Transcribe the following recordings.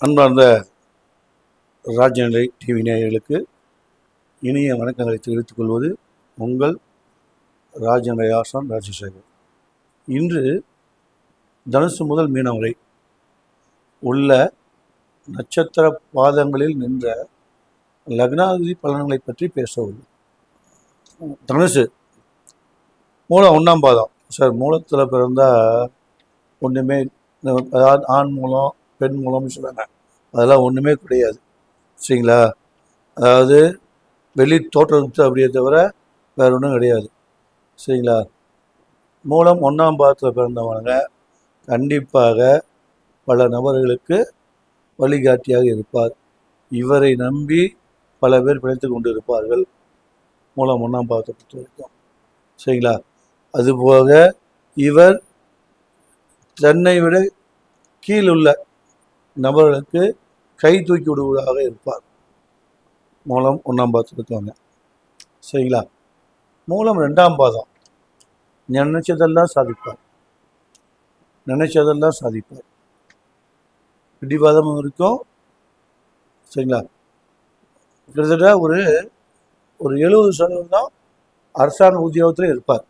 அன்பார்ந்த ராஜநிலை டிவி நேயர்களுக்கு இனிய வணக்கங்களை தெரிவித்துக் கொள்வது உங்கள் ராஜநிலை ஆசான் ராஜசேகர். இன்று தனுசு முதல் மீனம் வரை உள்ள நட்சத்திர பாதங்களில் நின்ற லக்னாதிபதி பலன்களை பற்றி பேச உள்ளோம். தனுசு மூலம் ஒன்றாம் பாதம். சார் மூலத்தில் பிறந்தால் ஒன்றுமே அதாவது ஆண் மூலம் பெண் மூலம்னு சொல்கிறாங்க அதெல்லாம் ஒன்றுமே கிடையாது. சரிங்களா? அதாவது வெளி தோற்றத்து அப்படியே தவிர வேற ஒன்றும் கிடையாது. சரிங்களா? மூலம் ஒன்றாம் பாதத்தில் பிறந்தவங்க கண்டிப்பாக பல நபர்களுக்கு வழிகாட்டியாக இருப்பார். இவரை நம்பி பல பேர் பிழைத்து கொண்டு இருப்பார்கள் மூலம் ஒன்றாம் பாதத்தை பொறுத்த வரைக்கும். சரிங்களா? அதுபோக இவர் தன்னை விட கீழுள்ள நபர்களுக்கு கை தூக்கி விடுவதாக இருப்பார். மூலம் ஒன்றாம் பாதத்தில் சரிங்களா? மூலம் ரெண்டாம் பாதம். நினைச்சதெல்லாம் சாதிப்பார். நினைச்சதெல்லாம் சாதிப்பார். பிடிவாதமும் இருக்கும். சரிங்களா? கிட்டத்தட்ட ஒரு ஒரு எழுபது சதவீதம் அரசாங்க உத்தியோகத்தில் இருப்பார்.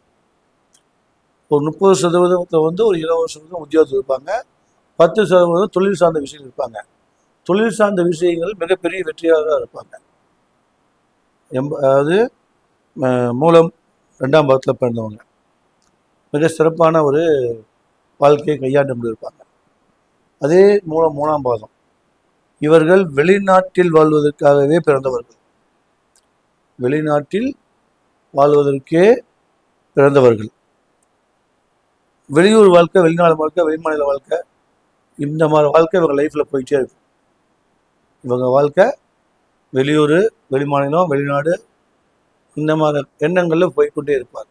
ஒரு முப்பது சதவீதத்தில் வந்து ஒரு இருபது சதவீதம் உத்தியோகத்தில் இருப்பாங்க. பத்து சதவீதம் தொழில் சார்ந்த விஷயங்கள் இருப்பாங்க. தொழில் சார்ந்த விஷயங்கள் மிகப்பெரிய வெற்றியாக இருப்பாங்க. எம்ப அதாவது மூலம் ரெண்டாம் பாகத்தில் பிறந்தவங்க. மிக சிறப்பான ஒரு வாழ்க்கையை கையாண்டு இருப்பாங்க அதே மூலம் மூணாம் பாதம் இவர்கள் வெளிநாட்டில் வாழ்வதற்காகவே பிறந்தவர்கள். வெளிநாட்டில் வாழ்வதற்கே பிறந்தவர்கள். வெளியூர் வாழ்க்கை வெளிநாடு வாழ்க்கை வெளிமாநில வாழ்க்கை இந்த மாதிரி வாழ்க்கை இவங்க லைஃப்பில் போயிட்டே இருக்கும். இவங்க வாழ்க்கை வெளியூர் வெளிமாநிலம் வெளிநாடு இந்த மாதிரி எண்ணங்களில் போய்க்கொண்டே இருப்பார்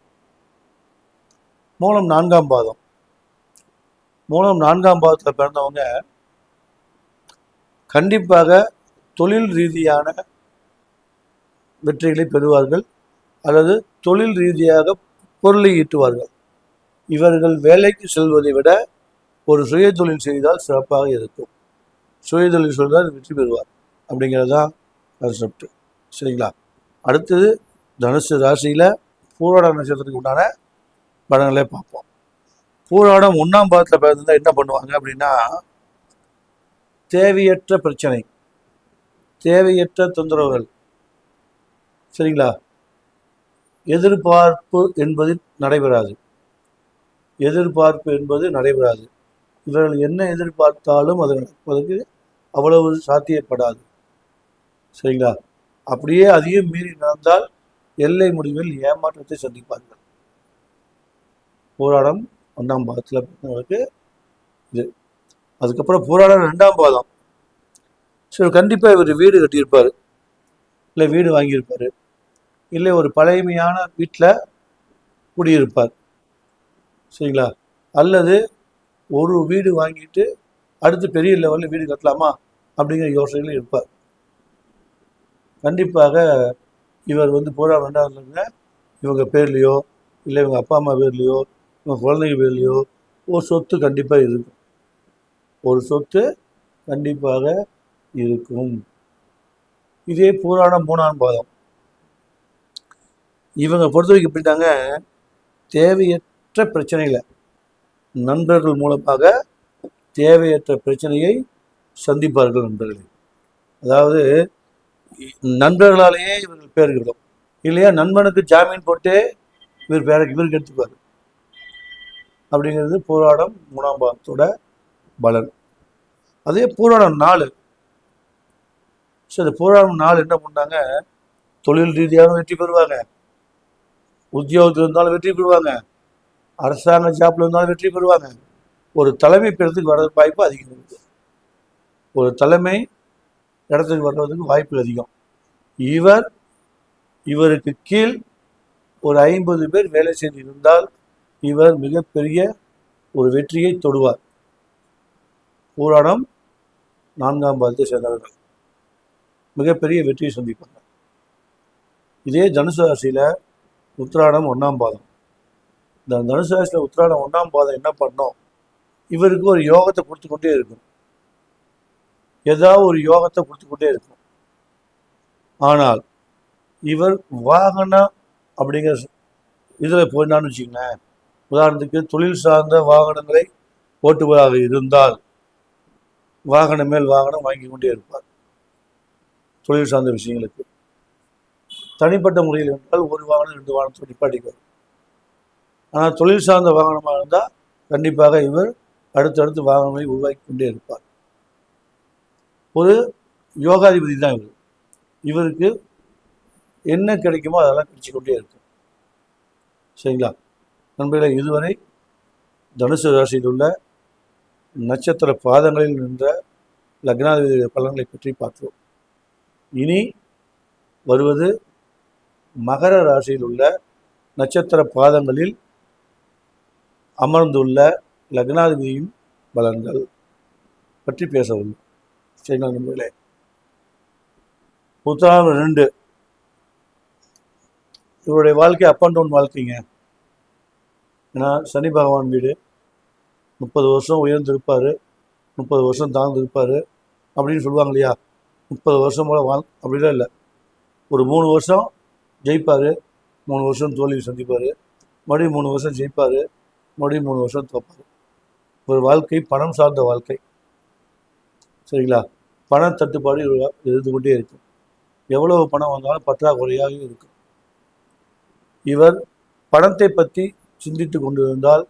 மூலம் நான்காம் பாதம். மூலம் நான்காம் பாதத்தில் பிறந்தவங்க கண்டிப்பாக தொழில் ரீதியான வெற்றிகளை பெறுவார்கள். அல்லது தொழில் ரீதியாக பொருளை ஈட்டுவார்கள். இவர்கள் வேலைக்கு செல்வதை விட ஒரு சுய தொழில் செய்தால் சிறப்பாக இருக்கும். சுய தொழில் செய்தால் வெற்றி பெறுவார் அப்படிங்கிறது தான் கான்செப்ட் சரிங்களா? அடுத்தது தனுசு ராசியில் பூராட நட்சத்திரத்துக்கு உண்டான படங்களே பார்ப்போம். பூராடம் ஒன்றாம் பாதத்தில் பிறந்திருந்தால் என்ன பண்ணுவாங்க அப்படின்னா தேவையற்ற பிரச்சனை தேவையற்ற தொந்தரவுகள். சரிங்களா? எதிர்பார்ப்பு என்பது நடைபெறாது. எதிர்பார்ப்பு என்பது நடைபெறாது. இவர்கள் என்ன எதிர்பார்த்தாலும் அது நடப்பதற்கு அவ்வளவு சாத்தியப்படாது. சரிங்களா? அப்படியே அதையும் மீறி நடந்தால் எல்லை முடிவில் ஏமாற்றத்தை சந்திப்பார்கள். போராடம் ஒன்றாம் பாதத்தில் பிறந்தவர்களுக்கு இது. அதுக்கப்புறம் போராடம் ரெண்டாம் பாதம் சரி கண்டிப்பாக இவர் வீடு கட்டியிருப்பார். இல்லை வீடு வாங்கியிருப்பார். இல்லை ஒரு பழமையான வீட்டில் குடியிருப்பார். சரிங்களா? அல்லது ஒரு வீடு வாங்கிட்டு அடுத்து பெரிய லெவலில் வீடு கட்டலாமா? அப்படிங்கிற யோசனையில் இருப்பார். கண்டிப்பாக இவர் வந்து போராட ரெண்டாவதுல இவங்க பேர்லேயோ இல்லை இவங்க அப்பா அம்மா பேர்லேயோ இவங்க குழந்தைங்க பேர்லேயோ ஒரு சொத்து கண்டிப்பாக இருக்கும். ஒரு சொத்து கண்டிப்பாக இருக்கும். இதே பூராணம் மூணாம் பாதம் இவங்க பொறுத்த வரைக்கும் எப்படிட்டாங்க தேவையற்ற பிரச்சனைகளை நண்பர்கள் மூலமாக தேவையற்ற பிரச்சனையை சந்திப்பார்கள் நண்பர்களே. அதாவது நண்பர்களாலேயே இவர்கள் பேர் இல்லையா? நண்பனுக்கு ஜாமீன் போட்டு இவர் பேரை இவருக்கு எடுத்துப்பார் அப்படிங்கிறது போராடம் மூணாம் பாகத்தோட பலன். அதே போராடம் நாலு. சரி போராடம் நாலு என்ன பண்ணாங்க? தொழில் ரீதியாகவும் வெற்றி பெறுவாங்க. உத்தியோகத்தில் இருந்தாலும் வெற்றி பெறுவாங்க. அரசாங்க ஜாப்ல இருந்தாலும் வெற்றி பெறுவாங்க. ஒரு தலைமை பெறத்துக்கு வர வாய்ப்பு அதிகம். இருக்குது ஒரு தலைமை இடத்துக்கு வர்றதுக்கு வாய்ப்பு அதிகம். இவர் இவருக்கு கீழ் ஒரு ஐம்பது பேர் வேலை செய்து இருந்தால் இவர் மிகப்பெரிய ஒரு வெற்றியை தொடுவார். போராடம் நான்காம் பாதத்தை சேர்ந்தவர்கள். மிகப்பெரிய வெற்றியை சந்திப்பாங்க. இதே தனுசு ராசியில் உத்திராடம் ஒன்றாம் பாதம். இந்த தனுசு ராசியில் உத்திராடம் ஒன்றாம் பாதம் என்ன பண்ணோம்? இவருக்கு ஒரு யோகத்தை கொடுத்து கொண்டே இருக்கும். ஏதாவது ஒரு யோகத்தை கொடுத்துக்கிட்டே இருக்கும். ஆனால் இவர் வாகனம் அப்படிங்கிற இதில் போயினான்னு வச்சுங்களேன் உதாரணத்துக்கு தொழில் சார்ந்த வாகனங்களை ஓட்டுவதாக இருந்தால் வாகனம் மேல் வாகனம் வாங்கி கொண்டே இருப்பார். தொழில் சார்ந்த விஷயங்களுக்கு. தனிப்பட்ட முறையில் என்றால் ஒரு வாகனம் ரெண்டு வாகனத்தை நிப்பாட்டிக்குவார். ஆனால் தொழில் சார்ந்த வாகனமாக இருந்தால் கண்டிப்பாக இவர் அடுத்தடுத்து வாகனங்களை உருவாக்கி கொண்டே இருப்பார். ஒரு யோகாதிபதி தான் இவர். இவருக்கு என்ன கிடைக்குமோ அதெல்லாம் கிடைச்சி கொண்டே இருக்கும். சரிங்களா? நண்பர்களே இதுவரை தனுசு ராசியில் உள்ள நட்சத்திர பாதங்களில் நின்ற லக்னாதிபதி பலன்களை பற்றி பார்த்தோம் இனி வருவது மகர ராசியில் உள்ள நட்சத்திர பாதங்களில் அமர்ந்துள்ள லக்னாதிபதியின் பலன்கள் பற்றி பேச உள்ளோம் சரிங்களா நண்பர்களே? புத்தகம் ரெண்டு. இவருடைய வாழ்க்கை அப் அண்ட் டவுன் வாழ்க்கைங்க. ஏன்னா சனி பகவான் வீடு. முப்பது வருஷம் உயர்ந்திருப்பார். முப்பது வருஷம் தாழ்ந்திருப்பார். அப்படின்னு சொல்லுவாங்க இல்லையா? முப்பது வருஷம் போல வாழ் அப்படிலாம் இல்லை. ஒரு மூணு வருஷம் ஜெயிப்பார். மூணு வருஷம் தோல்வி சந்திப்பார். மறுபடியும் மூணு வருஷம் ஜெயிப்பார். மறுபடியும் மூணு வருஷம் தோப்பார் ஒரு வாழ்க்கை பணம் சார்ந்த வாழ்க்கை. சரிங்களா? பண தட்டுப்பாடு இவரு- இருந்து கொண்டே இருக்கும். எவ்வளவு பணம் வந்தாலும் பற்றாக்குறையாக இருக்கும். இவர் பணத்தை பற்றி சிந்தித்து கொண்டிருந்தால்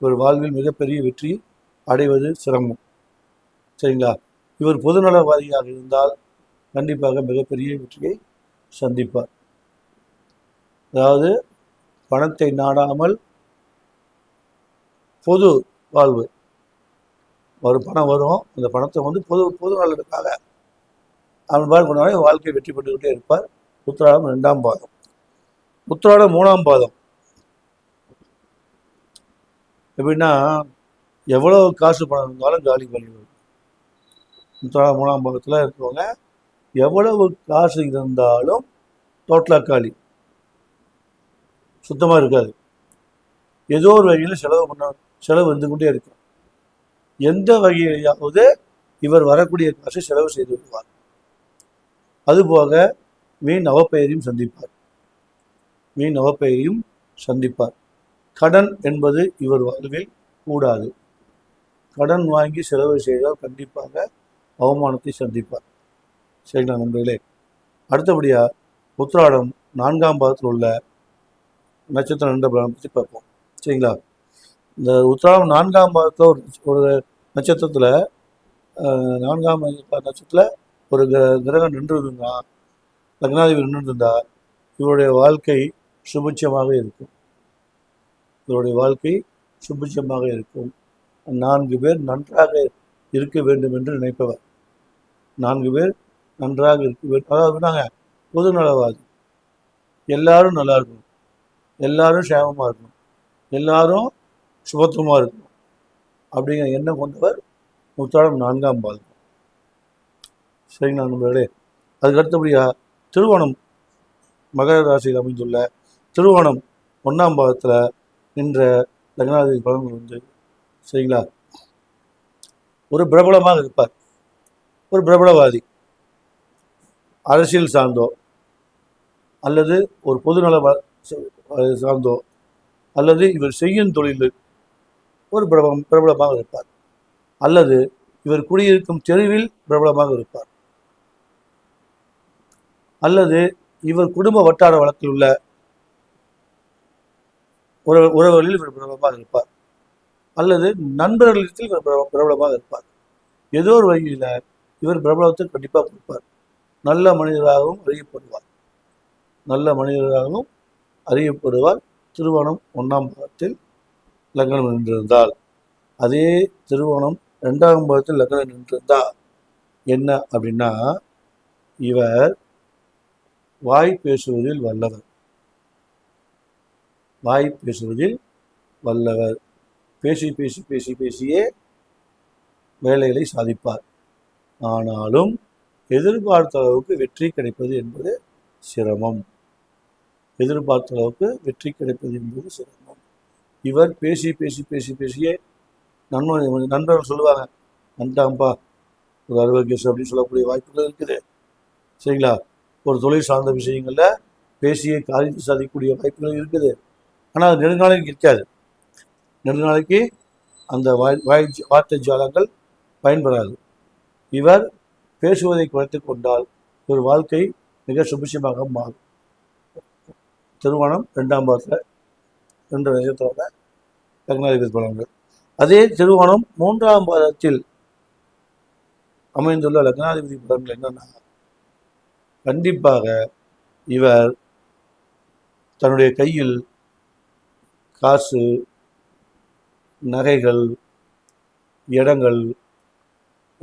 இவர் வாழ்வில் மிகப்பெரிய வெற்றி அடைவது சிரமம். சரிங்களா? இவர் பொதுநலவாதியாக இருந்தால் கண்டிப்பாக மிகப்பெரிய வெற்றியை சந்திப்பார். அதாவது பணத்தை நாடாமல் பொது வாழ்வு. ஒரு பணம் வரும் அந்த பணத்தை வந்து பொது பொது நலனுக்காக அவன் பாடு கொண்டாடி வாழ்க்கை வெற்றி பெற்றுக்கிட்டே இருப்பார். உத்திராடம் ரெண்டாம் பாதம். உத்திராடம் மூணாம் பாதம். எப்படின்னா எவ்வளோ காசு பணம் இருந்தாலும் காலி பண்ணி வரும். உத்திராடம் மூணாம் பாகத்தில் இருக்கிறவங்க எவ்வளவு காசு இருந்தாலும் டோட்டலாக காலி. சுத்தமாக இருக்காது. ஏதோ ஒரு வகையில் செலவு பண்ண செலவு வந்து கொண்டே இருக்கும். எந்த வகையிலாவது இவர் வரக்கூடிய காசை செலவு செய்து விடுவார். அதுபோக மீன் அவப்பெயரையும் சந்திப்பார். மீன் அவப்பெயரையும் சந்திப்பார். கடன் என்பது இவர் வாழ்வில் கூடாது. கடன் வாங்கி செலவு செய்தால் கண்டிப்பாக அவமானத்தை சந்திப்பார். சரிங்களா நண்பர்களே? அடுத்தபடியாக உத்ராடம் நான்காம் பாதத்தில் உள்ள நட்சத்திரம் நண்பர்களை பற்றி பார்ப்போம். சரிங்களா? இந்த உத்திராடம் நான்காம் பாதத்தில் ஒரு ஒரு நட்சத்திரத்தில் நான்காம் நட்சத்திரத்தில் ஒரு கிர கிரகம் நின்று லக்னாதிபதி நின்றுருந்தா இவருடைய வாழ்க்கை சுபிட்சமாக இருக்கும். இவருடைய வாழ்க்கை சுபிட்சமாக இருக்கும். நான்கு பேர் நன்றாக இருக்க வேண்டும் என்று நினைப்பவர். நான்கு பேர் நன்றாக இருக்க வேண்டும். அதாவது நாங்கள் பொதுநலவாதி எல்லாரும் நல்லா இருக்கணும். எல்லாரும் சேமமாக இருக்கணும். எல்லாரும் சுபத்துவமாக இருக்கணும் அப்படிங்கிற எண்ணம் கொண்டவர் முத்தாளம் நான்காம் பாதம் சரிங்களா நண்பர்களே? அதுக்கு அடுத்தபடியாக திருவோணம் மகர ராசியில் அமைந்துள்ள திருவோணம் ஒன்றாம் பாதத்தில் நின்ற லக்னாதிபதி பலன்கள் வந்து சரிங்களா? ஒரு பிரபலமாக இருப்பார். ஒரு பிரபலவாதி. அரசியல் சார்ந்தோ அல்லது ஒரு பொதுநல சார்ந்தோ அல்லது இவர் செய்யும் தொழில் ஒரு பிரபலம் பிரபலமாக இருப்பார். அல்லது இவர் குடியிருக்கும் தெருவில் பிரபலமாக இருப்பார். அல்லது இவர் குடும்ப வட்டார வழக்கில் உள்ள உறவு உறவுகளில் இவர் பிரபலமாக இருப்பார். அல்லது நண்பர்களிடத்தில் இவர் பிரபலமாக இருப்பார். ஏதோ ஒரு வகையில் இவர் பிரபலத்தை கண்டிப்பாக கொடுப்பார். நல்ல மனிதராகவும் அறியப்படுவார். நல்ல மனிதராகவும் அறியப்படுவார். திருவோணம் ஒன்றாம் பாகத்தில் லக்னம் நின்றிருந்தால். அதே திருவோணம் ரெண்டாம் பாகத்தில் லக்னம் நின்றிருந்தா என்ன அப்படின்னா இவர் வாய் பேசுவதில் வல்லவர். வாய் பேசுவதில் வல்லவர். பேசி பேசி பேசி பேசியே வேலைகளை சாதிப்பார். ஆனாலும் எதிர்பார்த்த அளவுக்கு வெற்றி கிடைப்பது என்பது சிரமம். எதிர்பார்த்த அளவுக்கு வெற்றி கிடைப்பது என்பது சிரமம். இவர் பேசி பேசி பேசி பேசியே நண்பன் நண்பர்கள் சொல்லுவாங்க நன்றாம்பா ஒரு அறுவை கேஸ் அப்படின்னு சொல்லக்கூடிய வாய்ப்புகள் இருக்குது. சரிங்களா? ஒரு தொழில் சார்ந்த விஷயங்களில் பேசியே காரியத்தை சாதிக்கக்கூடிய வாய்ப்புகள் இருக்குது. ஆனால் அது நெடுநாளைக்கு இருக்காது நெடுநாளைக்கு அந்த வாய் வாய் வார்த்தை ஜாலங்கள் பயன்படாது. இவர் பேசுவதை குறைத்து கொண்டால் ஒரு வாழ்க்கை மிக சுபிட்சமாக மாறும். திருமணம் ரெண்டாம் வாரத்தில் ரெண்டு விஷயத்தோட லக்னாதிபதி பலன்கள். அதே திருவோணம் மூன்றாம் பாதத்தில் அமைந்துள்ள லக்னாதிபதி பலன்கள் என்னன்னா கண்டிப்பாக இவர் தன்னுடைய கையில் காசு நகைகள் இடங்கள்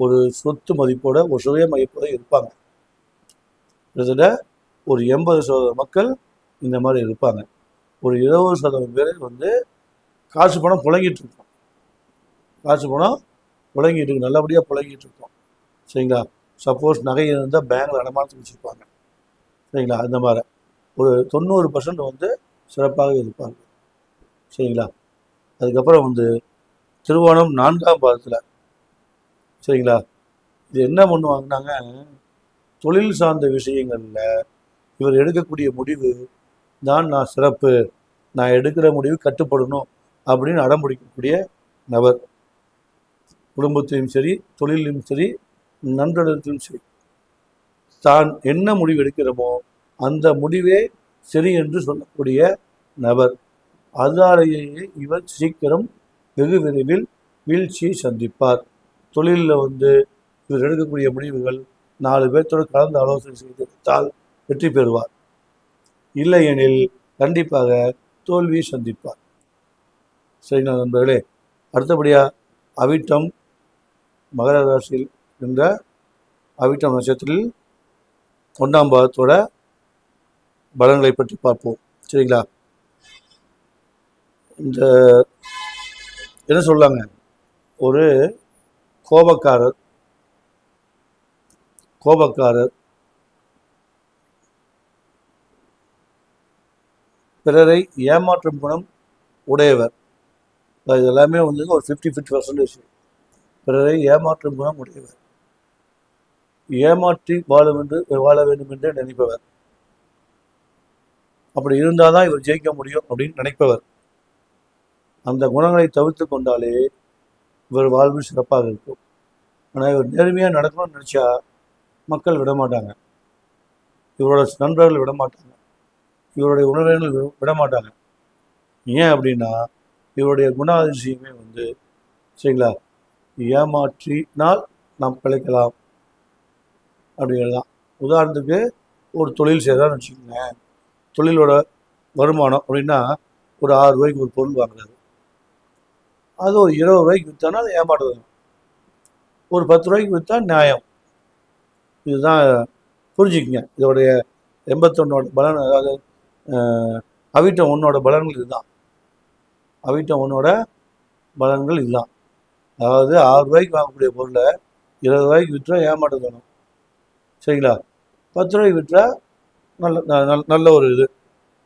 ஒரு சொத்து மதிப்போட ஒரு சுய மதிப்போட இருப்பாங்க. கிட்டத்தட்ட ஒரு எண்பது சதவீத மக்கள் இந்த மாதிரி இருப்பாங்க. ஒரு இருபது சதவீதம் பேர் வந்து காசு பணம் புழங்கிட்டு இருக்கோம். காசு பணம் புழங்கிட்டு இருக்கு. நல்லபடியாக புழங்கிட்டு இருக்கோம். சரிங்களா? சப்போஸ் நகை இருந்தால் பேங்கில் அடமானத்து வச்சுருப்பாங்க. சரிங்களா? அந்த மாதிரி. ஒரு தொண்ணூறு பர்சன்ட் வந்து சிறப்பாக இருப்பாங்க. சரிங்களா? அதுக்கப்புறம் வந்து திருவோணம் நான்காம் பாதத்தில். சரிங்களா? இது என்ன பண்ணுவாங்கன்னாங்க? தொழில் சார்ந்த விஷயங்களில் இவர் எடுக்கக்கூடிய முடிவு தான் நான் சிறப்பு நான் எடுக்கிற முடிவு கட்டுப்படணும் அப்படின்னு அடம்பிடிக்கக்கூடிய நபர். குடும்பத்திலும் சரி தொழிலிலும் சரி நண்பர்களிலும் சரி தான் என்ன முடிவு எடுக்கிறோமோ அந்த முடிவே சரி என்று சொல்லக்கூடிய நபர். அதனாலேயே இவர் சீக்கிரம் வெகு விரைவில் வீழ்ச்சியை சந்திப்பார். தொழிலில் வந்து இவர் எடுக்கக்கூடிய முடிவுகள் நாலு பேர்த்தோடு கலந்து ஆலோசனை செய்து வெற்றி பெறுவார். இல்லையெனில் கண்டிப்பாக தோல்வி சந்திப்பார். சரிங்களா நண்பர்களே அடுத்தபடியாக அவிட்டம் மகர ராசியில் என்ற அவிட்டம் நட்சத்திரத்தில் ஒன்றாம் பாகத்தோட பலன்களை பற்றி பார்ப்போம். சரிங்களா? இந்த என்ன சொல்லாங்க ஒரு கோபக்காரர் கோபக்காரர் பிறரை ஏமாற்றும் குணம் உடையவர். அது எல்லாமே வந்து ஒரு ஃபிஃப்டி ஃபிஃப்டி பர்சன்டேஜ் பிறரை ஏமாற்றும் குணம் உடையவர். ஏமாற்றி வாழும் என்று வாழ வேண்டும் என்று நினைப்பவர். அப்படி இருந்தால் தான் இவர் ஜெயிக்க முடியும் அப்படின்னு நினைப்பவர். அந்த குணங்களை தவிர்த்து கொண்டாலே இவர் வாழ்வு சிறப்பாக இருக்கும். ஆனால் இவர் நேர்மையாக நடக்கணும்னு நினச்சா மக்கள் விட மாட்டாங்க இவரோட நண்பர்கள் விட மாட்டாங்க இவருடைய உணர்வுகள் விட- விட மாட்டாங்க ஏன் அப்படின்னா இவருடைய குணாதிசயமே வந்து சரிங்களா? ஏமாற்றினால் நாம் பிழைக்கலாம். அப்படிங்கிறதான் உதாரணத்துக்கு ஒரு தொழில் செய்கிறான்னு வச்சுக்கோங்க தொழிலோட வருமானம் அப்படின்னா ஒரு ஆறு ரூபாய்க்கு ஒரு பொருள் வாங்குறாரு. அது ஒரு இருபது ரூபாய்க்கு விற்றானா அது ஏமாற்றுறது ஒரு பத்து ரூபாய்க்கு விற்றா நியாயம். இதுதான் புரிஞ்சுக்கங்க. இதோடைய எண்பத்தொன்னோட பலன் அதாவது அவிட்ட அவிட்டம் ஒன்னோட பலன்கள் இதுதான். அவிட்டம் ஒன்னோட பலன்கள் இதுதான். அதாவது ஆறு ரூபாய்க்கு வாங்கக்கூடிய பொருளை இருபது ரூபாய்க்கு விற்றா ஏமாற்ற தோணும் சரிங்களா? பத்து ரூபாய்க்கு விற்றா நல்ல ந- நல்ல- நல்ல ஒரு இது.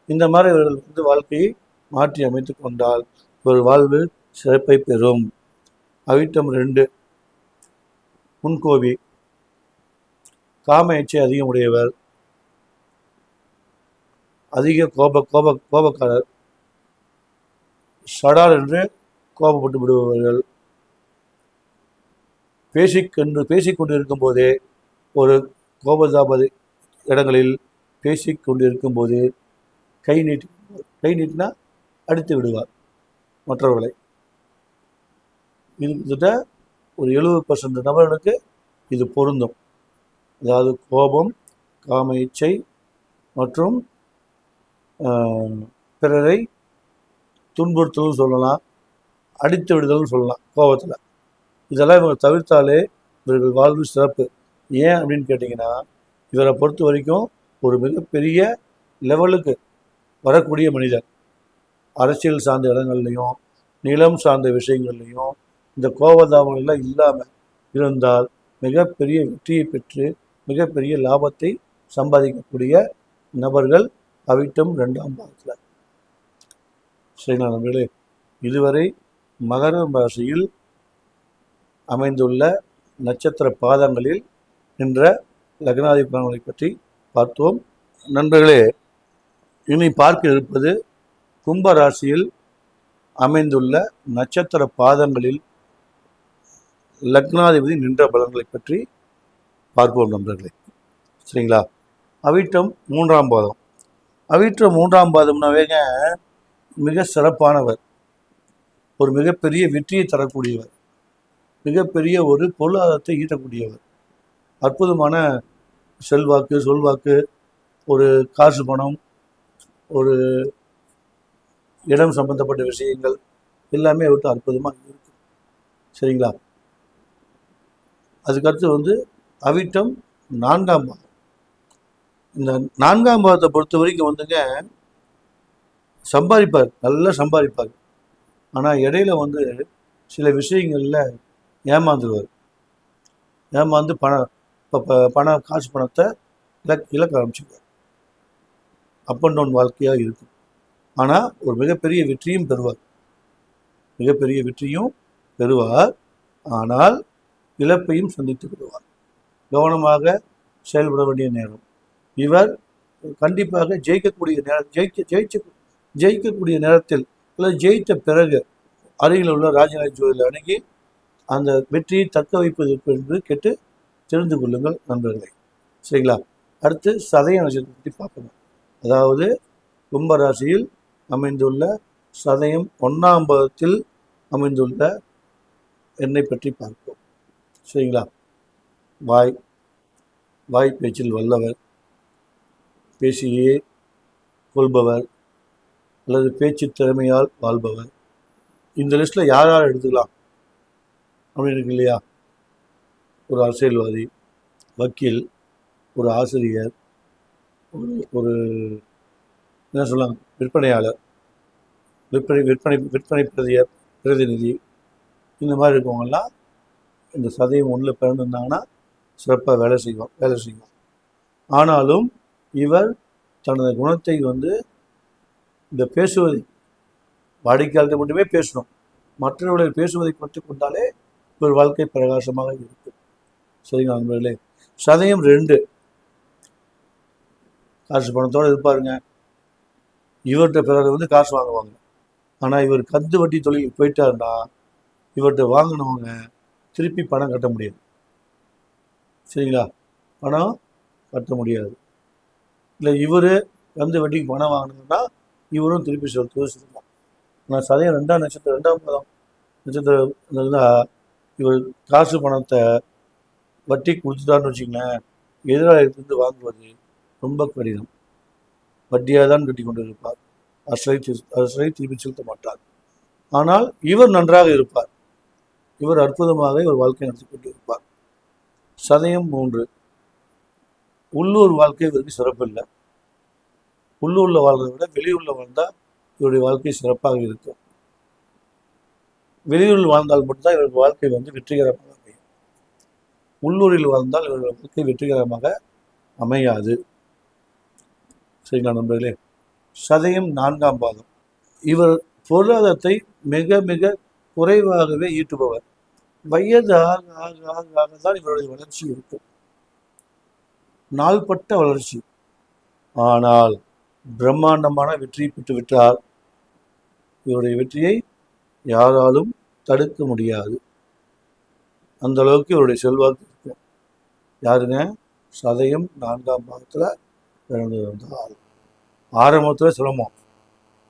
இந்த மாதிரி இவர்கள் வந்து வாழ்க்கையை மாற்றி அமைத்து கொண்டால் ஒரு வாழ்வு சிறப்பை பெறும். அவிட்டம் ரெண்டு. முன்கோபி. காம இச்சை அதிகம் உடையவர் அதிக கோப கோப கோபக்காரர். சடார் என்று கோபப்பட்டு விடுபவர்கள். பேசிக்கொண்டு பேசிக்கொண்டிருக்கும் போதே ஒரு கோபதாபதி இடங்களில் பேசிக்கொண்டிருக்கும் போது கை நீட்டி கை நீட்டினா அடித்து விடுவார் மற்றவர்களை. இது கிட்டத்தட்ட ஒரு எழுபது பர்சன்ட் நபர்களுக்கு இது பொருந்தும். அதாவது கோபம் காம இச்சை மற்றும் பிறரை துன்புறுத்தலும் சொல்லலாம் அடித்து விடுதலும் சொல்லலாம் கோபத்தில். இதெல்லாம் இவங்க தவிர்த்தாலே இவர்கள் வாழ்வு சிறப்பு. ஏன் அப்படின்னு கேட்டிங்கன்னா இவரை பொறுத்த வரைக்கும் ஒரு மிகப்பெரிய லெவலுக்கு வரக்கூடிய மனிதர். அரசியல் சார்ந்த இடங்கள்லையும் நிலம் சார்ந்த விஷயங்கள்லையும் இந்த கோபதாபங்கள்லாம் இல்லாமல் இருந்தால் மிகப்பெரிய வெற்றியை பெற்று மிகப்பெரிய லாபத்தை சம்பாதிக்கக்கூடிய நபர்கள் அவிட்டம் ரெண்டாம் பாகத்தில். சரிங்களா நண்பர்களே இதுவரை மகர ராசியில் அமைந்துள்ள நட்சத்திர பாதங்களில் நின்ற லக்னாதி பற்றி பார்த்தோம் நண்பர்களே இனி பார்க்க இருப்பது கும்ப ராசியில் அமைந்துள்ள நட்சத்திர பாதங்களில் லக்னாதிபதி நின்ற பலன்களை பற்றி பார்ப்போம் நண்பர்களே. சரிங்களா? அவிட்டம் மூன்றாம் பாதம். அவிற்ற மூன்றாம் பாதம்னாவேங்க மிக சிறப்பானவர். ஒரு மிகப்பெரிய வெற்றியை தரக்கூடியவர். மிகப்பெரிய ஒரு பொருளாதாரத்தை ஈட்டக்கூடியவர். அற்புதமான செல்வாக்கு சொல்வாக்கு ஒரு காசு பணம் ஒரு இடம் சம்பந்தப்பட்ட விஷயங்கள் எல்லாமே விட்டு அற்புதமாக இருக்கும். சரிங்களா? அதுக்கடுத்து வந்து அவிட்டம் நான்காம் பாதம். இந்த நான்காம் பாதத்தை பொறுத்த வரைக்கும் வந்துங்க சம்பாதிப்பார் நல்லா சம்பாதிப்பார். ஆனால் இடையில வந்து சில விஷயங்களில் ஏமாந்துருவார். ஏமாந்து பணம் இப்போ பண காசு பணத்தை இலக் இலக்க ஆரம்பிச்சுக்குவார் அப் அண்ட் டவுன் வாழ்க்கையாக இருக்கும். ஆனால் ஒரு மிகப்பெரிய வெற்றியும் பெறுவார். மிகப்பெரிய வெற்றியும் பெறுவார். ஆனால் இழப்பையும் சந்தித்து விடுவார் கவனமாக செயல்பட வேண்டிய நேரம். இவர் கண்டிப்பாக ஜெயிக்கக்கூடிய நேரம் ஜெயிக்க ஜெயிச்சு ஜெயிக்கக்கூடிய நேரத்தில் அல்லது ஜெயித்த பிறகு அருகில் உள்ள ராஜராஜ ஜோதியில் அணுகி அந்த வெற்றியை தக்க வைப்பது என்று கேட்டு தெரிந்து கொள்ளுங்கள் நண்பர்களை. சரிங்களா? அடுத்து சதய நட்சத்திரத்தை பற்றி பார்க்கணும் அதாவது கும்பராசியில் அமைந்துள்ள சதயம் ஒன்றாம் பதத்தில் அமைந்துள்ள எண்ணெய் பற்றி பார்ப்போம். சரிங்களா? வாய் வாய் பேச்சில் வல்லவர் பேசியே கொள்பவர் அல்லது பேச்சு திறமையால் வாழ்பவர். இந்த லிஸ்ட்டில் யார் யார் எடுத்துக்கலாம்? அப்படின்னு இருக்கு இல்லையா? ஒரு அரசியல்வாதி வக்கீல் ஒரு ஆசிரியர் ஒரு ஒரு என்ன சொல்லலாம்? விற்பனையாளர் விற்பனை விற்பனை விற்பனை பிரதியர் பிரதிநிதி இந்த மாதிரி இருக்கவங்கெல்லாம் இந்த சதயம் ஒன்றில் பிறந்திருந்தாங்கன்னா சிறப்பாக வேலை செய்வோம் வேலை செய்வோம் ஆனாலும் இவர் தனது குணத்தை வந்து இந்த பேசுவது வாடிக்கையாளர்கள் மட்டுமே பேசணும். மற்றவர்கள் பேசுவதை பற்றி கொண்டாலே ஒரு வாழ்க்கை பிரகாசமாக இருக்கும். சரிங்களா நண்பர்களே? சதயம் ரெண்டு. காசு பணத்தோடு இருப்பாருங்க. இவர்கிட்ட பிறகு வந்து காசு வாங்குவாங்க. ஆனால் இவர் கந்து வட்டி தொழிலுக்கு போயிட்டாருன்னா இவர்கிட்ட வாங்கினவங்க திருப்பி பணம் கட்ட முடியாது. சரிங்களா? பணம் கட்ட முடியாது. இல்லை இவர் வந்து வட்டிக்கு பணம் வாங்கினதுன்னா இவரும் திருப்பி செலுத்துவது சொல்லலாம் ஆனால் சதயம் ரெண்டாம் நட்சத்திரம் ரெண்டாம் பதம் நட்சத்திரம் இருந்தால் இவர் காசு பணத்தை வட்டி கொடுத்துட்டான்னு வச்சுங்களேன் எதிராளியிலிருந்து வாங்குவது ரொம்ப கடினம். வட்டியாக தான் கட்டி கொண்டு இருப்பார் அசலை அசலை திருப்பி செலுத்த மாட்டார். ஆனால் இவர் நன்றாக இருப்பார். இவர் அற்புதமாக இவர் வாழ்க்கை நடத்தி கொண்டு இருப்பார் சதயம் மூன்று. உள்ளூர் வாழ்க்கை இவருக்கு சிறப்பில்லை. உள்ளூரில் வாழ்றதை விட வெளியூரில் வாழ்ந்தால் இவருடைய வாழ்க்கை சிறப்பாக இருக்கும். வெளியூரில் வாழ்ந்தால் மட்டும்தான் இவருக்கு வாழ்க்கை வந்து வெற்றிகரமாக அமையும். உள்ளூரில் வாழ்ந்தால் இவருடைய வாழ்க்கை வெற்றிகரமாக அமையாது. சரிங்களா நண்பர்களே? சதயம் நான்காம் பாதம் இவர் பொருளாதாரத்தை மிக மிக குறைவாகவே ஈட்டுபவர். வயது ஆக ஆக ஆக ஆக தான் இவருடைய வளர்ச்சி இருக்கும். நாள்பட்ட வளர்ச்சி. ஆனால் பிரம்மாண்டமான வெற்றி பெற்று விட்டார் இவருடைய வெற்றியை யாராலும் தடுக்க முடியாது. அந்த அளவுக்கு இவருடைய செல்வாக்கு இருக்கும். யாருங்க? சதயம் நான்காம் பாகத்தில் பிறந்து வந்தால் ஆரம்பத்தில் சிரமம்.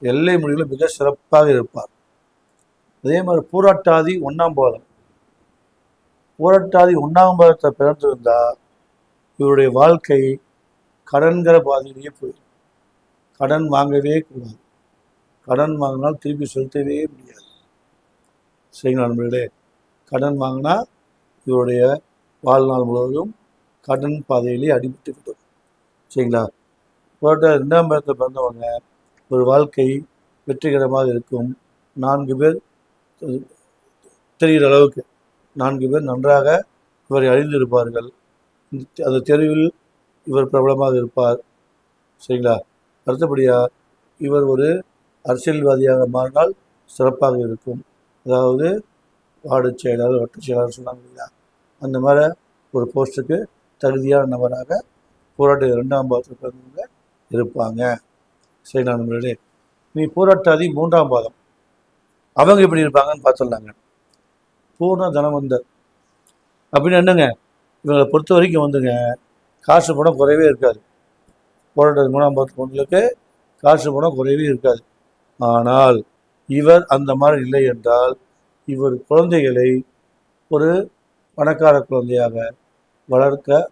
எல்லை மொழிகளும் மிக சிறப்பாக இருப்பார். அதே மாதிரி பூராட்டாதி ஒன்றாம் பாகம். பூராட்டாதி ஒன்றாம் பாதத்தை பிறந்திருந்தால் இவருடைய வாழ்க்கை கடன்கிற பாதையிலேயே போயிடும். கடன் வாங்கவே கூடாது. கடன் வாங்கினால் திருப்பி செலுத்தவே முடியாது. சரிங்களா நண்பர்களே? கடன் வாங்கினா இவருடைய வாழ்நாள் முழுவதும் கடன் பாதையிலே அடிபட்டு விடும் சரிங்களா? புரோட்டா ரெண்டாம் பேரத்தில் பிறந்தவங்க ஒரு வாழ்க்கை வெற்றிகரமாக இருக்கும். நான்கு பேர் தெரிகிற அளவுக்கு நான்கு பேர் நன்றாக இவரை அறிந்திருப்பார்கள். அந்த தெருவில் இவர் பிரபலமாக இருப்பார். சரிங்களா? அடுத்தபடியாக இவர் ஒரு அரசியல்வாதியாக மாறினால் சிறப்பாக இருக்கும். அதாவது வார்டு செயலாளர் வட்ட செயலாளர் சொன்னாங்க இல்லையா? அந்த மாதிரி ஒரு போஸ்ட்டுக்கு தகுதியான நபராக போராட்ட இரண்டாம் பாதத்தில் பிறந்தவங்க இருப்பாங்க. சரி நான் நண்பர்களே? நீ போராட்டாதி மூன்றாம் பாதம் அவங்க எப்படி இருப்பாங்கன்னு பார்த்துடலாங்க பூர்ண தனவந்தர். அப்படின்னு என்னங்க? இவங்களை பொறுத்த வரைக்கும் வந்துங்க காசு பணம் குறையவே இருக்காது. போராட்ட மூணாம் பாதத்து காசு பணம் குறையவே இருக்காது. ஆனால் இவர் அந்த மாதிரி இல்லை என்றால் இவர் குழந்தைகளை ஒரு பணக்கார குழந்தையாக வளர்க்க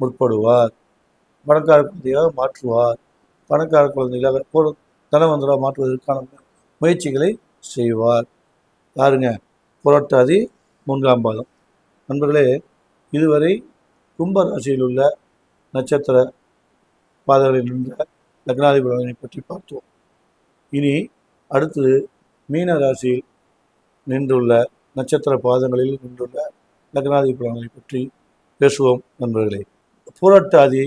முற்படுவார். பணக்கார குழந்தையாக மாற்றுவார். பணக்கார குழந்தைகளாக ஒரு தனவந்தராக மாற்றுவதற்கான முயற்சிகளை செய்வார். பாருங்க புரட்டாதி மூன்றாம் பாதம் நண்பர்களே இதுவரை கும்ப ராசியில் உள்ள நட்சத்திர பாதங்களில் நின்ற லக்னாதிபதிகளை பற்றி பார்த்தோம். இனி அடுத்து மீன ராசியில் நின்றுள்ள நட்சத்திர பாதங்களில் நின்றுள்ள லக்னாதிபதிகளை பற்றி பேசுவோம் நண்பர்களே. புரட்டாதி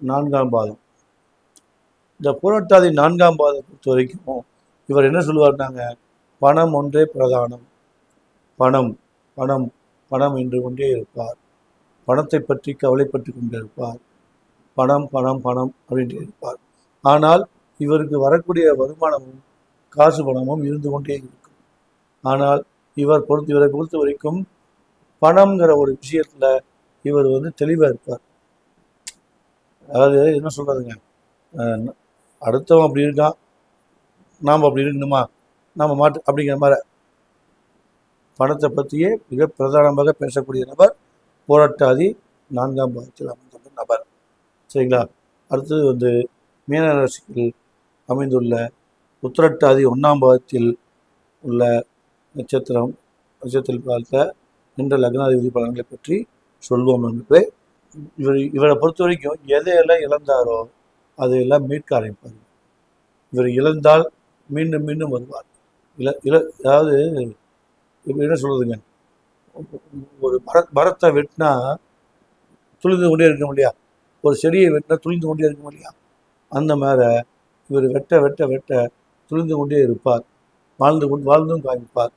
நான்காம் பாதம். இந்த புரட்டாதி நான்காம் பாதம் பொறுத்த வரைக்கும் இவர் என்ன சொல்லுவார்னாங்க பணம் ஒன்றே பிரதானம். பணம் பணம் பணம் என்று கொண்டே இருப்பார். பணத்தை பற்றி கவலைப்பட்டு கொண்டே இருப்பார் பணம் பணம் பணம் அப்படின்ட்டு இருப்பார். ஆனால் இவருக்கு வரக்கூடிய வருமானமும் காசு பணமும் இருந்து கொண்டே இருக்கும். ஆனால் இவர் பொறுத்து இவரை பொறுத்த வரைக்கும் பணம்ங்கிற ஒரு விஷயத்தில் இவர் வந்து தெளிவாக இருப்பார். அதாவது என்ன சொல்கிறதுங்க அடுத்தவன் அப்படி இருக்கான் நாம் அப்படி இருக்கணுமா? நாம் மாட்டு அப்படிங்கிற மாதிரி பணத்தை பற்றியே மிக பிரதானமாக பேசக்கூடிய நபர் போராட்டாதி நான்காம் பாகத்தில் அமைந்துள்ள நபர். சரிங்களா? அடுத்தது வந்து மீனராசியில் அமைந்துள்ள உத்திரட்டாதி ஒன்றாம் பாகத்தில் உள்ள நட்சத்திரம் நட்சத்திரத்தில் பார்த்த என்ற லக்னாதிபதி பலன்களை பற்றி சொல்வோம் என்று இவர் இவரை பொறுத்த வரைக்கும் எதையெல்லாம் இழந்தாரோ அதையெல்லாம் மீட்க ஆரம்பிப்பார். இவர் இழந்தால் மீண்டும் மீண்டும் வருவார். இல இல அதாவது என்ன சொல்லுதுங்க ஒரு மர மரத்தை வெட்டினா துளிந்து கொண்டே இருக்க முடியா? ஒரு செடியை வெட்டினா துளிந்து கொண்டே இருக்க முடியா? அந்த மாதிரி இவர் வெட்ட வெட்ட வெட்ட துளிந்து கொண்டே இருப்பார். வாழ்ந்து கொண்டு வாழ்ந்தும் காமிப்பார்.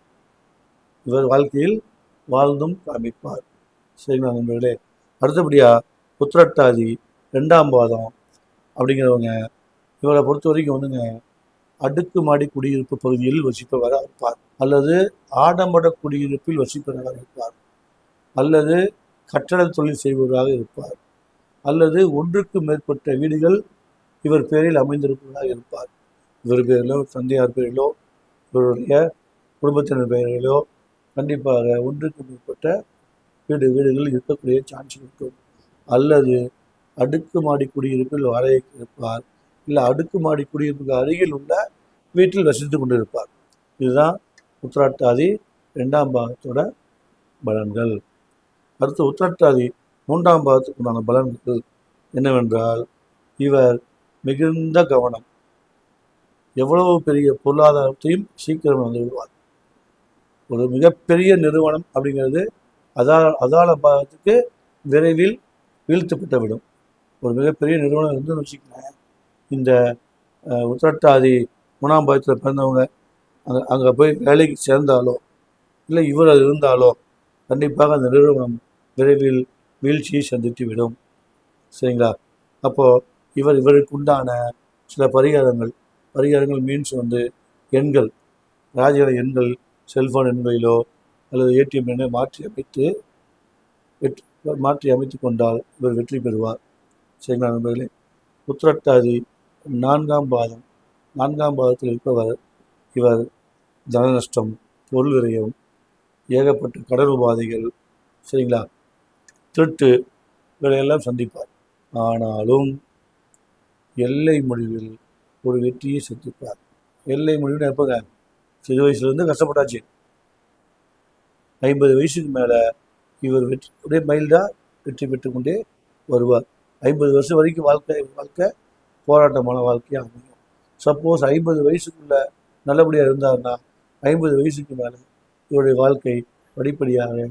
இவர் வாழ்க்கையில் வாழ்ந்தும் காமிப்பார். சரிங்களா நண்பர்களே? அடுத்தபடியாக புத்திரட்டாதி ரெண்டாம் பாதம் அப்படிங்கிறவங்க இவரை பொறுத்த வரைக்கும் வந்துங்க அடுக்குமாடி குடியிருப்பு பகுதியில் வசிப்பவராக இருப்பார். அல்லது ஆடம்பர குடியிருப்பில் வசிப்பவராக இருப்பார். அல்லது கட்டட தொழில் செய்பவராக இருப்பார். அல்லது ஒன்றுக்கு மேற்பட்ட வீடுகள் இவர் பேரில் அமைந்திருப்பவராக இருப்பார். இவர் பேரிலோ தந்தையார் பேரிலோ இவருடைய குடும்பத்தினர் பெயரிலோ கண்டிப்பாக ஒன்றுக்கு மேற்பட்ட வீடு வீடுகள் இருக்கக்கூடிய சான்ஸ் இருக்கும். அல்லது அடுக்குமாடி குடியிருப்பில் வாடகைக்கு இருப்பார். இல்லை அடுக்குமாடி குடியிருப்புக்கு அருகில் உள்ள வீட்டில் வசித்து கொண்டிருப்பார். இதுதான் உத்திராட்டாதி ரெண்டாம் பாகத்தோட பலன்கள். அடுத்து உத்திரட்டாதி மூன்றாம் பாகத்துக்கு உண்டான பலன்கள் என்னவென்றால் இவர் மிகுந்த கவனம். எவ்வளவு பெரிய பொருளாதாரத்தையும் சீக்கிரம் வந்து விடுவார். ஒரு மிகப்பெரிய நிறுவனம் அப்படிங்கிறது அதா அதால பாகத்துக்கு விரைவில் வீழ்த்துப்பட்டு விடும் ஒரு மிகப்பெரிய நிறுவனம் இருந்துன்னு வச்சுக்கோங்க இந்த அஹ், உத்திரட்டாதி மூணாம் பாகத்தில் பிறந்தவங்க அங்கே அங்கே போய் வேலைக்கு சேர்ந்தாலோ இல்லை இவர் அது இருந்தாலோ கண்டிப்பாக அந்த நிறுவனம் விரைவில் வீழ்ச்சியை சந்தித்து விடும் சரிங்களா? அப்போது இவர் இவருக்கு உண்டான சில பரிகாரங்கள் பரிகாரங்கள் மீன்ஸ் வந்து எண்கள் ராஜியோட எண்கள் செல்ஃபோன் எண்களிலோ அல்லது ஏடிஎம் எண்ணை மாற்றி அமைத்து வெற்றி மாற்றி அமைத்து கொண்டால் இவர் வெற்றி பெறுவார். சரிங்களா நண்பர்களே? உத்திரட்டாதி நான்காம் பாதம் நான்காம் பாதத்தில் இருப்பவர் இவர் தன நஷ்டம் பொருள் விரயம் ஏகப்பட்ட கடன் உபாதைகள் சரிங்களா? திருட்டு இவையெல்லாம் சந்திப்பார். ஆனாலும் எல்லை முடிவில் ஒரு வெற்றியை சந்திப்பார். எல்லை முடிவுன்னு எப்போங்க? சிறு வயசுலேருந்து கஷ்டப்பட்டாச்சு. ஐம்பது வயசுக்கு மேலே இவர் வெற்றி அப்படியே மைல்டாக வெற்றி பெற்று கொண்டே வருவார். ஐம்பது வருஷம் வரைக்கும் வாழ்க்கை வாழ்க்கை போராட்டமான வாழ்க்கையாக அமையும். சப்போஸ் ஐம்பது வயசுக்குள்ளே நல்லபடியாக இருந்தாருன்னா ஐம்பது வயசுக்கு மேலே இவருடைய வாழ்க்கை படிப்படியாக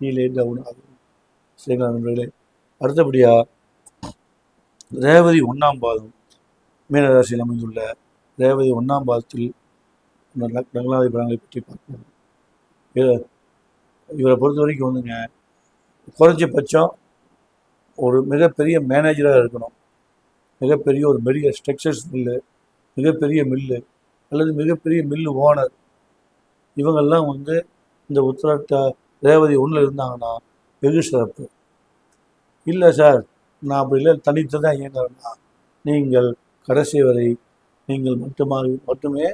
கீழே டவுன் ஆகும். சரிங்களா நண்பர்களே? அடுத்தபடியாக ரேவதி ஒன்றாம் பாதம் மீனராசியில் அமைந்துள்ள ரேவதி ஒன்றாம் பாதத்தில் ரங்கநாதி படங்களை பற்றி பார்ப்போம். இவரை பொறுத்த வரைக்கும் வந்துங்க குறைஞ்சபட்சம் ஒரு மிகப்பெரிய மேனேஜராக இருக்கணும். மிகப்பெரிய ஒரு பெரிய ஸ்ட்ரக்சர்ஸ் மில்லு மிகப்பெரிய மில்லு அல்லது மிகப்பெரிய மில்லு ஓனர் இவங்கெல்லாம் வந்து இந்த உத்திரட்ட ரேவதி ஒன்றில் இருந்தாங்கன்னா வெகு சிறப்பு. இல்லை சார் நான் அப்படி இல்லை தனித்து தான் இயங்குறேன்னா நீங்கள் கடைசி வரை நீங்கள் மட்டுமாக மட்டுமே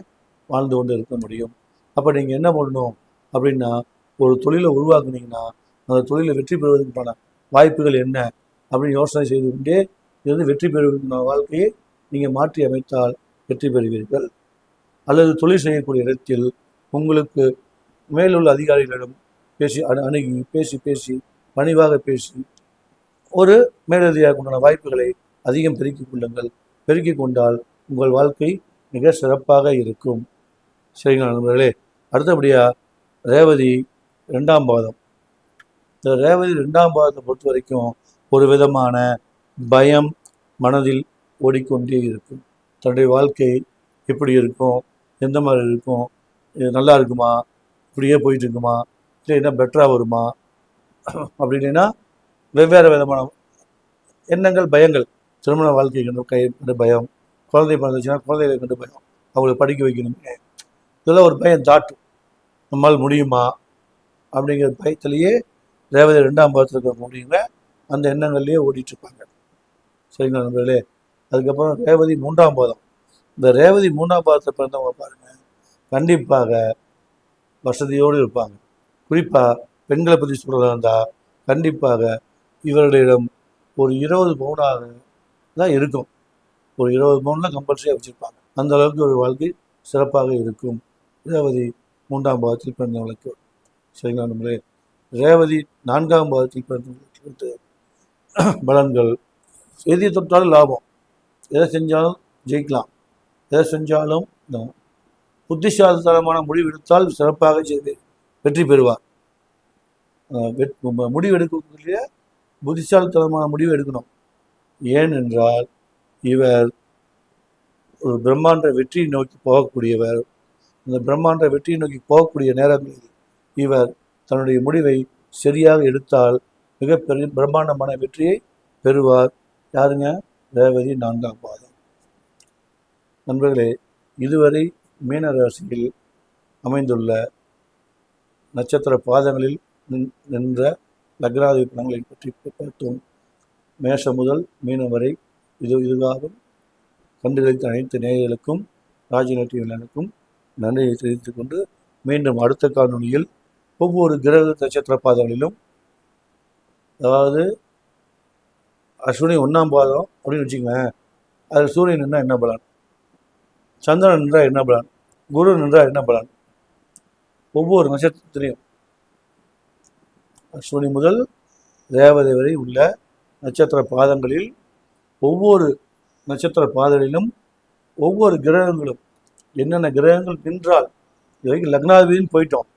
வாழ்ந்து கொண்டு இருக்க முடியும். அப்போ நீங்கள் என்ன பண்ணணும் அப்படின்னா ஒரு தொழிலை உருவாக்குனீங்கன்னா அந்த தொழிலை வெற்றி பெறுவதற்கான வாய்ப்புகள் என்ன அப்படின்னு யோசனை செய்து கொண்டே இருந்து வெற்றி பெறுவதற்கான வாழ்க்கையை நீங்கள் மாற்றி அமைத்தால் வெற்றி பெறுவீர்கள். அல்லது தொழில் செய்யக்கூடிய இடத்தில் உங்களுக்கு மேலுள்ள அதிகாரிகளிடம் பேசி அணு அணுகி பேசி பேசி பணிவாக பேசி ஒரு மேலதிகாரிக்கு உண்டான வாய்ப்புகளை அதிகம் பெருக்கிக் கொள்ளுங்கள். பெருக்கிக் கொண்டால் உங்கள் வாழ்க்கை மிக சிறப்பாக இருக்கும். சரிங்களா நண்பர்களே? அடுத்தபடியாக ரேவதி ரெண்டாம் பாதம். இந்த ரேவதி ரெண்டாம் பாதத்தை பொறுத்த வரைக்கும் ஒரு விதமான பயம் மனதில் ஓடிக்கொண்டே இருக்கும். தன்னுடைய வாழ்க்கை எப்படி இருக்கும்? எந்த மாதிரி இருக்கும்? இது நல்லா இருக்குமா? இப்படியே போயிட்டு இருக்குமா இல்லை என்ன பெட்டராக வருமா? அப்படின்னா வெவ்வேறு விதமான எண்ணங்கள் பயங்கள். திருமண வாழ்க்கை கண்டு கை கண்டு பயம். குழந்தை பிறந்துச்சுன்னா குழந்தைகளை கண்டு பயம். அவங்களை படிக்க வைக்கணுமே. இதெல்லாம் ஒரு பயம் தாட்டு நம்மால் முடியுமா? அப்படிங்கிற பயத்திலேயே ரேவதி ரெண்டாம் பாதத்தில் முடியுங்க அந்த எண்ணங்கள்லேயே ஓடிட்டுருப்பாங்க. சரிங்களா நண்பர்களே? அதுக்கப்புறம் ரேவதி மூன்றாம் பாதம் இந்த ரேவதி மூன்றாம் பாதத்தை பிறந்தவங்க பாருங்கள் கண்டிப்பாக வசதியோடு இருப்பாங்க. குறிப்பாக பெண்களை பற்றி சொல்கிறதா இருந்தால் கண்டிப்பாக இவர்களிடம் ஒரு இருபது பவுனாக தான் இருக்கும். ஒரு இருபது பவுனில் கம்பல்சரியாக வச்சுருப்பாங்க. அந்த அளவுக்கு ஒரு வாழ்க்கை சிறப்பாக இருக்கும். ரேவதி மூன்றாம் பாதத்தில் பிறந்தவங்களுக்கு சரிங்களா நம்மளே ரேவதி நான்காம் பாதத்தில் பிறந்தவங்களுக்கு வந்து பலன்கள். எதை தொட்டாலும் லாபம். எதை செஞ்சாலும் ஜெயிக்கலாம். எதை செஞ்சாலும் இந்த புத்திசாலித்தனமான முடிவு எடுத்தால் சிறப்பாக செய்து வெற்றி பெறுவார். வெட்- முடிவு எடுக்கக்கூடிய புத்திசாலித்தனமான முடிவு எடுக்கணும் ஏனென்றால் இவர் ஒரு பிரம்மாண்ட வெற்றியை நோக்கி போகக்கூடியவர். இந்த பிரம்மாண்ட வெற்றியை நோக்கி போகக்கூடிய நேரங்களில் இவர் தன்னுடைய முடிவை சரியாக எடுத்தால் மிகப்பெரிய பிரம்மாண்டமான வெற்றியை பெறுவார். யாருங்க? ரேவதி நான்காம் பாதம். நண்பர்களே இதுவரை மீனராசியில் அமைந்துள்ள நட்சத்திர பாதங்களில் நின்- நின்ற லக்னாதி பணங்களை பற்றி பார்த்தோம் மேஷம் முதல் மீனம் வரை இது இதுவாகும். கண்டுகளித்த அனைத்து நேயர்களுக்கும் ராஜநட்டியர்களுக்கும் நன்றியை தெரிவித்துக் கொண்டு மீண்டும் அடுத்த காணொலியில் ஒவ்வொரு கிரக நட்சத்திர பாதங்களிலும் அதாவது அஸ்வினி ஒன்றாம் பாதம் அப்படின்னு வச்சுக்கோங்க அதில் சூரியன் என்ன என்ன பலன்? சந்திரன் நின்றா என்ன பலன்? குரு நின்றா என்ன பலன்? ஒவ்வொரு நட்சத்திரத்திலையும். அஸ்வினி முதல் தேவதை வரை உள்ள நட்சத்திர பாதங்களில் ஒவ்வொரு நட்சத்திர பாதங்களிலும் ஒவ்வொரு கிரகங்களும் என்னென்ன கிரகங்கள் நின்றால் இதுவரைக்கும் லக்னாதிபதினு போயிட்டோம்.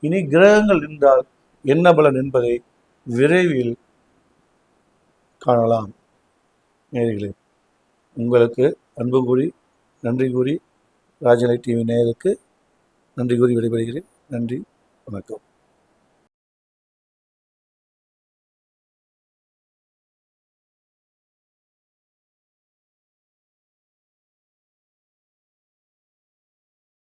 இனி கிரகங்கள் நின்றால் என்ன பலன் என்பதை விரைவில் காணலாம். நேயர்களே உங்களுக்கு அன்பு கூறி நன்றி கூறி ராஜலை டிவி நேயருக்கு நன்றி கூறி விடைபெறுகிறேன். நன்றி வணக்கம்.